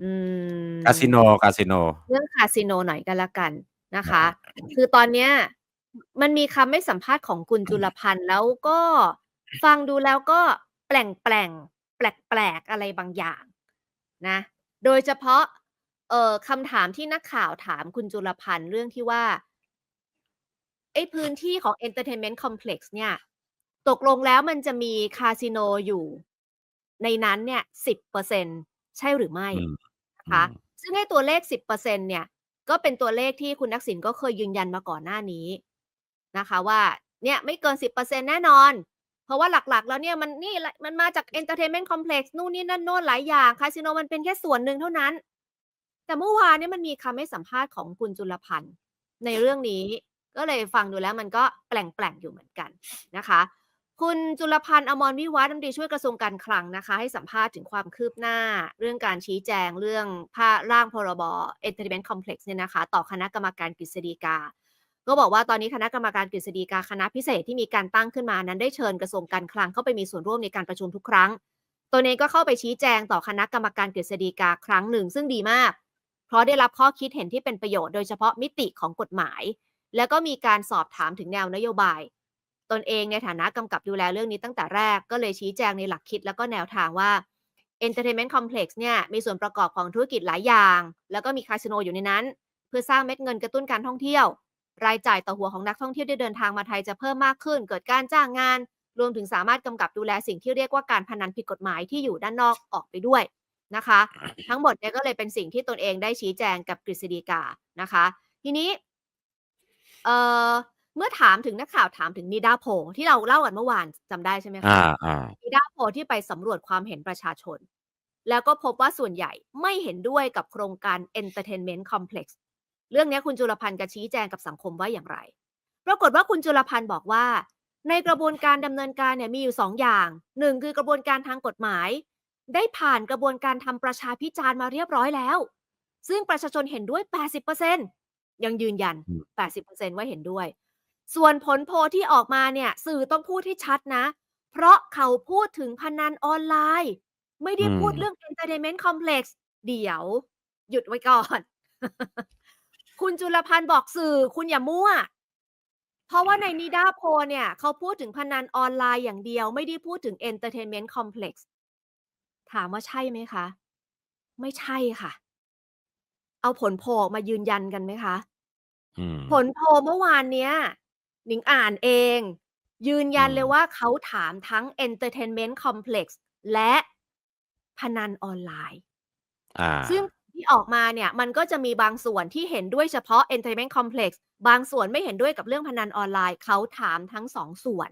อืมคาสิโนคาสิโน เรื่องคาสิโนหน่อยก็แล้วกันนะคะ คือตอนเนี้ยมันมีคำให้สัมภาษณ์ของคุณจุลพันธ์แล้วก็ฟังดูแล้วก็แปลงแปลงแปลกแปลกๆอะไรบางอย่างนะ โดยเฉพาะ เอ่อคำถามที่นักข่าวถามคุณจุลพันธ์เรื่องที่ว่าไอ้พื้นที่ของ Entertainment Complex เนี่ย ตกลงแล้วมันจะมีคาสิโนอยู่ ในนั้นเนี่ยสิบเปอร์เซ็น ใช่หรือไม่อืมนะคะอืมซึ่งให้ตัวเลข 10%เนี่ย ก็เป็นตัวเลขที่คุณทักษิณก็เคยยืนยันมาก่อนหน้านี้นะคะ ว่าเนี่ยไม่เกิน 10%แน่นอน เพราะว่าหลักๆ แล้วเนี่ยมันนี่แหละมันมาจาก Entertainment Complex นู่นนี่นั่นโน่นหลายอย่างคาสิโนมันเป็นแค่ส่วนหนึ่งเท่านั้น แต่เมื่อวานเนี่ยมันมีคำให้สัมภาษณ์ของคุณจุลพันธ์ในเรื่องนี้ ก็เลยฟังดูแล้วมันก็แปลงๆอยู่เหมือนกันนะคะ คุณจุลพันธ์อมรวิวัฒน์รัฐมนตรีช่วยกระทรวงการคลังนะคะ ให้สัมภาษณ์ถึงความคืบหน้า เรื่องการชี้แจงเรื่องผ้าร่างพรบ Entertainment Complex เนี่ยนะคะ ต่อคณะกรรมการกฤษฎีกา ก็บอกว่าตอนนี้คณะกรรมการกฤษฎีกาคณะพิเศษที่มีการตั้งขึ้นมานั้นได้เชิญกระทรวงการคลังเข้าไปมีส่วนร่วมในการประชุมทุกครั้ง ตัวเองก็เข้าไปชี้แจงต่อคณะกรรมการกฤษฎีกาครั้งหนึ่ง ซึ่งดีมาก เพราะได้รับข้อคิดเห็นที่เป็นประโยชน์โดยเฉพาะมิติของกฎหมาย แล้วก็มีการสอบถามถึงแนวนโยบาย ตนเองในฐานะกำกับดูแลเรื่องนี้ตั้งแต่แรกก็เลยชี้แจงในหลักคิดแล้วก็แนวทางว่า Entertainment Complex เนี่ยมีส่วนประกอบของธุรกิจหลายอย่าง แล้วก็มีคาสิโนอยู่ในนั้น เพื่อสร้างเม็ดเงินกระตุ้นการท่องเที่ยว รายจ่ายต่อหัวของนักท่องเที่ยวที่เดินทางมาไทยจะเพิ่มมากขึ้น เกิดการจ้างงาน รวมถึงสามารถกำกับดูแลสิ่งที่เรียกว่าการพนันผิดกฎหมายที่อยู่ด้านนอกออกไปด้วยนะคะ ทั้งหมดเนี่ยก็เลยเป็นสิ่งที่ตนเองได้ชี้แจงกับกฤษฎีกานะคะ ทีนี้เอ่อ เมื่อถามถึงนักข่าวถามถึงนิดาโพลที่เราเล่ากันเมื่อวานจำได้ใช่ไหมคะอ่าอ่านิดาโพลที่ไปสำรวจความเห็นประชาชน แล้วก็พบว่าส่วนใหญ่ไม่เห็นด้วยกับโครงการ Entertainment Complex เรื่องนี้คุณจุลพันธ์จะชี้แจงกับสังคมว่าอย่างไร ปรากฏว่าคุณจุลพันธ์บอกว่า ในกระบวนการดำเนินการเนี่ยมีอยู่สองอย่างหนึ่งคือกระบวนการทางกฎหมาย ได้ผ่านกระบวนการทำประชาพิจารณ์มาเรียบร้อยแล้ว ซึ่งประชาชนเห็นด้วย 80%ยังยืนยันอืม80%ว่าเห็นด้วย ส่วนผลโพลที่ออกมาเนี่ยสื่อต้องพูดให้ชัดนะ เพราะเขาพูดถึงพนันออนไลน์ ไม่ได้อืมพูดเรื่อง Entertainment Complex เดี๋ยว หยุดไว้ก่อน คุณจุลพันธ์บอกสื่อคุณอย่ามั่ว เพราะว่าในนิดาโพลเนี่ย เขาพูดถึงพนันออนไลน์อย่างเดียว ไม่ได้พูดถึง Entertainment Complex ถามว่าใช่ไหมคะ ไม่ใช่ค่ะ เอาผลโพลออกมายืนยันกันไหมคะอืมผลโพลเมื่อวานเนี้ย หนิงอ่านเอง ยืนยันอืมเลยว่าเขาถามทั้ง Entertainment Complex และพนันออนไลน์อ่าซึ่งที่ออกมาเนี่ย มันก็จะมีบางส่วนที่เห็นด้วยเฉพาะ Entertainment Complex บางส่วนไม่เห็นด้วยกับเรื่องพนันออนไลน์ เขาถามทั้งสองส่วน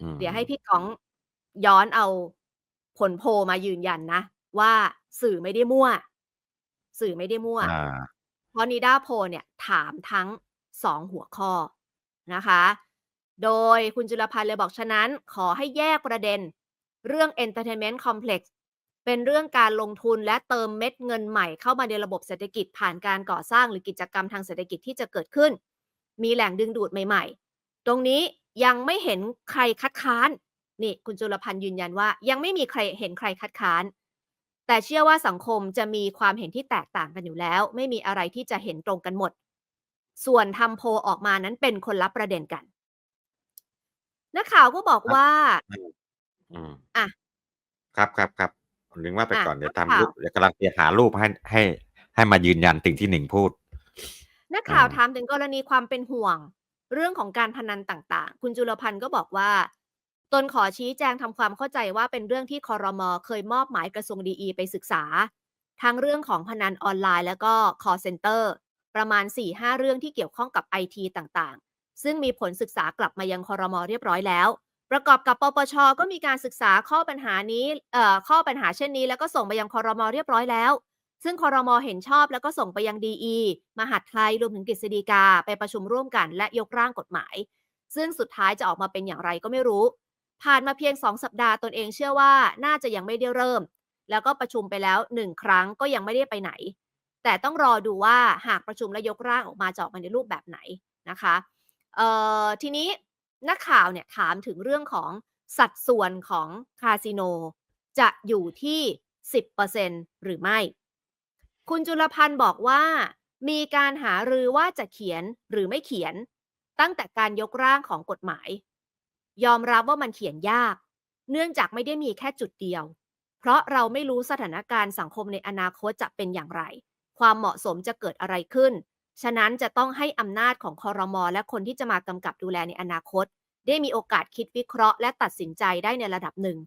อืมเดี๋ยวให้พี่ก้องย้อนเอาผลโพลมายืนยันนะ ว่าสื่อไม่ได้มั่ว สื่อไม่ได้มั่วอ่าเพราะนิดาโพลเนี่ย ถามทั้ง สองหัวข้อนะคะ โดยคุณจุลพันธ์เลยบอกฉะนั้น ขอให้แยกประเด็น เรื่อง Entertainment Complex เป็นเรื่องการลงทุนและเติมเม็ดเงินใหม่เข้ามาในระบบเศรษฐกิจผ่านการก่อสร้างหรือกิจกรรมทางเศรษฐกิจที่จะเกิดขึ้น มีแหล่งดึงดูดใหม่ ๆ ตรงนี้ยังไม่เห็นใครคัดค้านนี่คุณจุลพันธ์ยืนยันว่า ยังไม่มีใครเห็นใครคัดค้าน แต่เชื่อว่าสังคมจะมีความเห็นที่แตกต่างกันอยู่แล้ว ไม่มีอะไรที่จะเห็นตรงกันหมด ส่วนทำโพลออกมานั้นเป็นคนละประเด็นกัน นักข่าวก็บอกว่าอืมอะครับครับครับหนิงว่าไปอะก่อนเดี๋ยวนักทำข่าวรูปเดี๋ยวกำลังจะหารูปให้ให้ให้มายืนยันสิ่งที่หนิงพูด นักข่าวอืมถามถึงกรณีความเป็นห่วง เรื่องของการพนันต่างๆ คุณจุลพันธ์ก็บอกว่า ตนขอชี้แจงทำความเข้าใจว่าเป็นเรื่องที่คอรมอเคยมอบหมายกระทรวงดีไปศึกษา ทั้งเรื่องของพนันออนไลน์แล้วก็ call center ประมาณ 4-5 เรื่องที่เกี่ยวข้องกับไอทีต่างๆ ซึ่งมีผลศึกษากลับมายังคอรมอเรียบร้อยแล้ว ประกอบกับปปชก็มีการศึกษาข้อปัญหานี้เอ่อข้อปัญหาเช่นนี้ แล้วก็ส่งไปยังคอรมอเรียบร้อยแล้ว ซึ่งคอรมอเห็นชอบแล้วก็ส่งไปยังดีอีมหาดไทยรวมถึงกฤษฎีกาไปประชุมร่วมกัน และยกร่างกฎหมาย ซึ่งสุดท้ายจะออกมาเป็นอย่างไรก็ไม่รู้ ผ่านมาเพียงสองสัปดาห์ตนเองเชื่อว่าน่าจะยังไม่ได้เริ่ม แล้วก็ประชุมไปแล้วหนึ่งครั้งก็ยังไม่ได้ไปไหน แต่ต้องรอดูว่าหากประชุมและยกร่างออกมาจะออกมาในรูปแบบไหนนะคะเอ่อทีนี้นักข่าวเนี่ยถามถึงเรื่องของสัดส่วนของคาสิโน จะอยู่ที่ 10%หรือไม่ คุณจุลพันธ์บอกว่า มีการหารือว่าจะเขียนหรือไม่เขียน ตั้งแต่การยกร่างของกฎหมาย ยอมรับว่ามันเขียนยาก เนื่องจากไม่ได้มีแค่จุดเดียว เพราะเราไม่รู้สถานการณ์สังคมในอนาคตจะเป็นอย่างไร ความเหมาะสมจะเกิดอะไรขึ้น ฉะนั้นจะต้องให้อำนาจของคอรมอและคนที่จะมากำกับดูแลในอนาคต ได้มีโอกาสคิดวิเคราะห์และตัดสินใจได้ในระดับหนึ่ง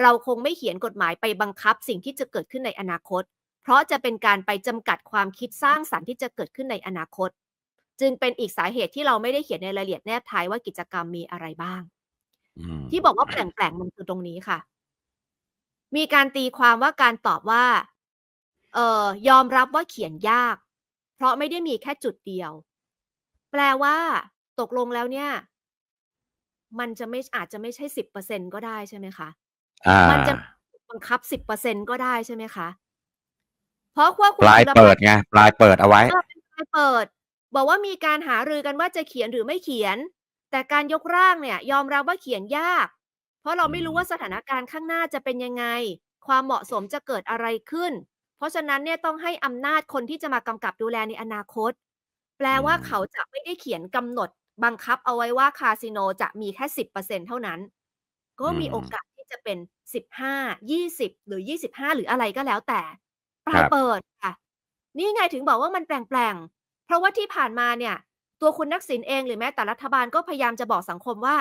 เราคงไม่เขียนกฎหมายไปบังคับสิ่งที่จะเกิดขึ้นในอนาคต เพราะจะเป็นการไปจำกัดความคิดสร้างสรรค์ที่จะเกิดขึ้นในอนาคต จึงเป็นอีกสาเหตุที่เราไม่ได้เขียนในรายละเอียดแนบท้ายว่ากิจกรรมมีอะไรบ้างอืมที่บอกว่าแปลงๆมันคือตรงนี้ค่ะ มีการตีความว่าการตอบว่า เอ่อยอมรับว่าเขียนยาก เพราะไม่ได้มีแค่จุดเดียว แปลว่าตกลงแล้วเนี่ย มันจะไม่อาจจะไม่ใช่สิบเปอร์เซ็นก็ได้ใช่ไหมคะอ่ามันจะบังคับสิบเปอร์เซ็นก็ได้ใช่ไหมคะเพราะว่าคุณปลายจุลเปิพัดนธ์ไงปลายเปิดเอาไว้เออเป็นปลายเปิด บอกว่ามีการหารือกันว่าจะเขียนหรือไม่เขียน แต่การยกร่างเนี่ย ยอมรับว่าเขียนยาก เพราะเราไม่รู้อืมว่าสถานการณ์ข้างหน้าจะเป็นยังไง ความเหมาะสมจะเกิดอะไรขึ้น เพราะฉะนั้นเนี่ยต้องให้อำนาจคนที่จะมากำกับดูแลในอนาคต แปลว่าเขาจะไม่ได้เขียนกำหนดบังคับเอาไว้ว่าคาสิโนจะมีแค่สิบเปอร์เซ็นเท่านั้น ก็มีอืมโอกาสที่จะเป็นสิบห้ายี่สิบหรือยี่สิบห้าหรืออะไรก็แล้วแต่ปคลารัยบเปิดค่ะ นี่ไงถึงบอกว่ามันแปลงๆ เพราะว่าที่ผ่านมาเนี่ย ตัวคุณนักสินเองหรือแม้แต่รัฐบาลก็พยายามจะบอกสังคมว่า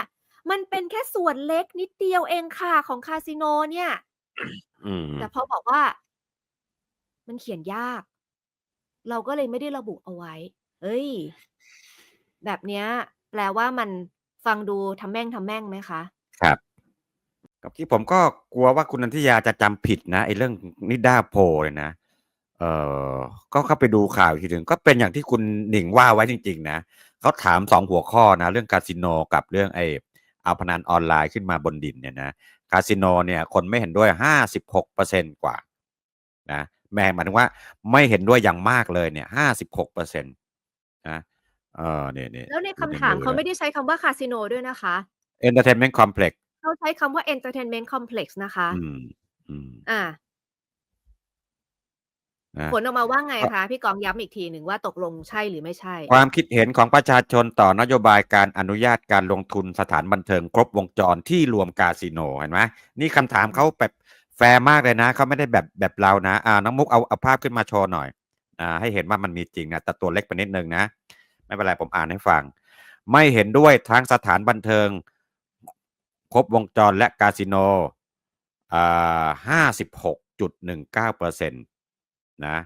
มันเป็นแค่ส่วนเล็กนิดเดียวเองค่ะของคาสิโนเนี่ยอืมแต่พอบอกว่า มันเขียนยาก เราก็เลยไม่ได้ระบุเอาไว้เฮ้ย แบบเนี้ย แปลว่ามันฟังดูทำแม่งทำแม่งไหมคะ ครับกับที่ผมก็กลัวว่าคุณนันทิยาจะจำผิดนะไอ้เรื่องนิด้าโพลเลยนะ เออก็เข้าไปดูข่าวอีกทีหนึ่งก็เป็นอย่างที่คุณหนิงว่าไว้จริง ๆ นะเขาถามสองหัวข้อนะ เรื่องคาสิโนกับเรื่องไอ้เอาพนันออนไลน์ขึ้นมาบนดินเนี่ยนะคาสิโนเนี่ยคนไม่เห็นด้วยห้าสิบหกเปอร์เซ็นกว่านะแม่หมายถึงว่าไม่เห็นด้วยอย่างมากเลยเนี่ยห้าสิบหกเปอร์เซ็นตนะเออเนี่ยเนี่ยแล้วในอยู่คำถามอเขาลยไม่ได้ใช้คำว่าคาสิโนด้วยนะคะ entertainment complex เขาใช้คำว่า entertainment complex นะคะ อืมอืมอ่านะผลออกมาว่าไงก็คะ พี่กองย้ำอีกทีหนึ่งว่าตกลงใช่หรือไม่ใช่ ความคิดเห็นของประชาชนต่อนโยบายการอนุญาตการลงทุนสถานบันเทิงครบวงจรที่รวมคาสิโนเห็นไหมนี่คำถามเขาแบบ แฟร์มากเลยนะเขาไม่ได้แบบแบบเรานะ อ่าน้องมุกเอาเอาภาพขึ้นมาโชว์หน่อย อ่า ให้เห็นว่ามันมีจริงนะแต่ตัวเล็กไปนิดนึงนะ ไม่เป็นไรผมอ่านให้ฟัง ไม่เห็นด้วยทั้งสถานบันเทิง ครบวงจรและคาสิโนอ่าห้าสิบหกจุดหนึ่งเก้าเปอร์เซ็นตนะ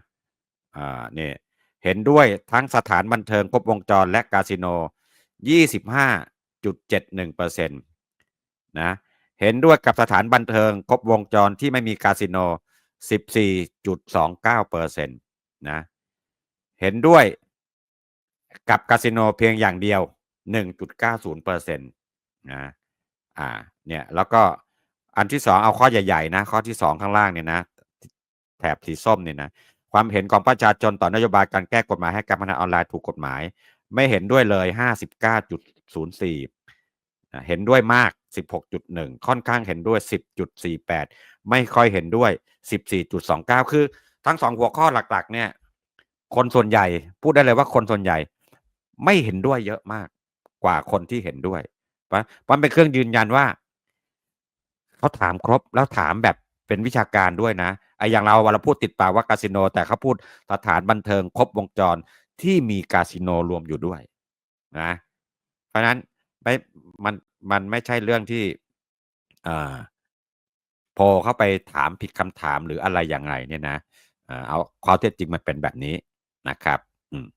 อ่าเนี่ยเห็นด้วยทั้งสถานบันเทิงครบวงจรและคาสิโน 25.71เปอร์เซ็นต์นะ เห็นด้วยกับสถานบันเทิงครบวงจรที่ไม่มีคาสิโน 14.29เปอร์เนะ เห็นด้วยกับคาสิโนเพียงอย่างเดียว 1.90เปอร์เซ็นะ อ่า เนี่ย แล้วก็อันที่สองเอาข้อใหญ่ๆนะ ข้อที่สองข้างล่างเนี่ยนะ แถบสีส้มเนี่ยนะ ความเห็นของประชาชนต่อนโยบายการแก้กฎหมายให้การพนันออนไลน์ถูกกฎหมาย ไม่เห็นด้วยเลย 59.04 เห็นด้วยมาก 16.1 ค่อนข้างเห็นด้วย 10.48 ไม่ค่อยเห็นด้วย 14.29 คือทั้งสองหัวข้อหลักๆ เนี่ย คนส่วนใหญ่พูดได้เลยว่าคนส่วนใหญ่ ไม่เห็นด้วยเยอะมากกว่าคนที่เห็นด้วยเพราะมันเป็นเครื่องยืนยันว่าเขาถามครบแล้วถามแบบเป็นวิชาการด้วยนะไอ้อย่างเราเวลาพูดติดปากว่าคาสิโน แต่เขาพูดสถานบันเทิงครบวงจรที่มีคาสิโนรวมอยู่ด้วยนะ เพราะฉะนั้น ไม่มันมันไม่ใช่เรื่องที่เอ่อโพลเข้าไปถามผิดคำถามหรืออะไรอย่างไรเนี่ยนะเอ่อเอาข้อเท็จจริงมันเป็นแบบนี้นะครับ อืม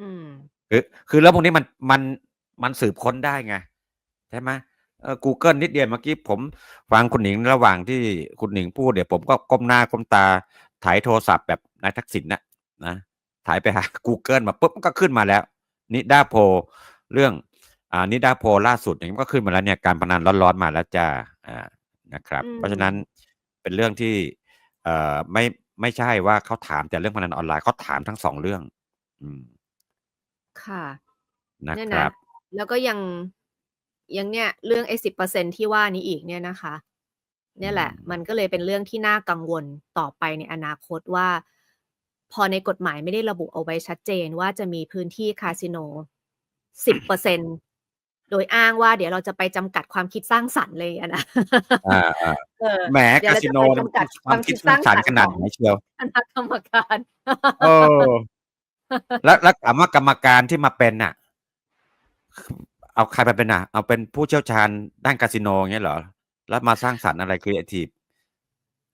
อืม คือคือแล้วพวกนี้มันมันมันสืบค้นได้ไงใช่ไหมเออ Google นิดเดียวเมื่อกี้ผมฟังคุณหนิงระหว่างที่คุณหนิงพูดเดี๋ยวผมก็ก้มหน้าก้มตาถ่ายโทรศัพท์แบบนายทักษิณน่ะนะถ่ายไปหา Google มาปุ๊บมันก็ขึ้นมาแล้วนิดาโพลเรื่อง อ่านิดาโพลล่าสุดอย่างนี้ก็ขึ้นมาแล้วเนี่ยการพนันร้อนๆมาแล้วจ้าอ่านะครับอืมเพราะฉะนั้นเป็นเรื่องที่เอ่อไม่ไม่ใช่ว่าเขาถามแต่เรื่องพนันออนไลน์เขาถามทั้งสองเรื่อง อืมค่ะนะเนี่ยครันะบแล้วก็ยังยังเนี่ยเรื่องไอ้สิบเปอร์เซ็นที่ว่านี้อีกเนี่ยนะคะ เนี่ยแหละอืมมันก็เลยเป็นเรื่องที่น่ากังวลต่อไปในอนาคตว่า พอในกฎหมายไม่ได้ระบุเอาไว้ชัดเจนว่าจะมีพื้นที่คาสิโนสิบเปอร์เซ็น โดยอ้างว่าเดี๋ยวเราจะไปจำกัดความคิดสร้างสรรค์เลยอะนะอ่าอ่าเออแหมเดี๋ยวคาเราสิจะโนไปเนี่ยจำกัดความคิดสร้างสรรค์ขนาดไหนเชียวคณะกรรมการเออแล้วแล้วถามว่ากรรมการที่มาเป็นน่ะ เอาใครไปเป็นน่ะ เอาเป็นผู้เชี่ยวชาญด้านคาสิโนอย่างเงี้ยเหรอ แล้วมาสร้างสรรค์อะไรครีเอทีฟ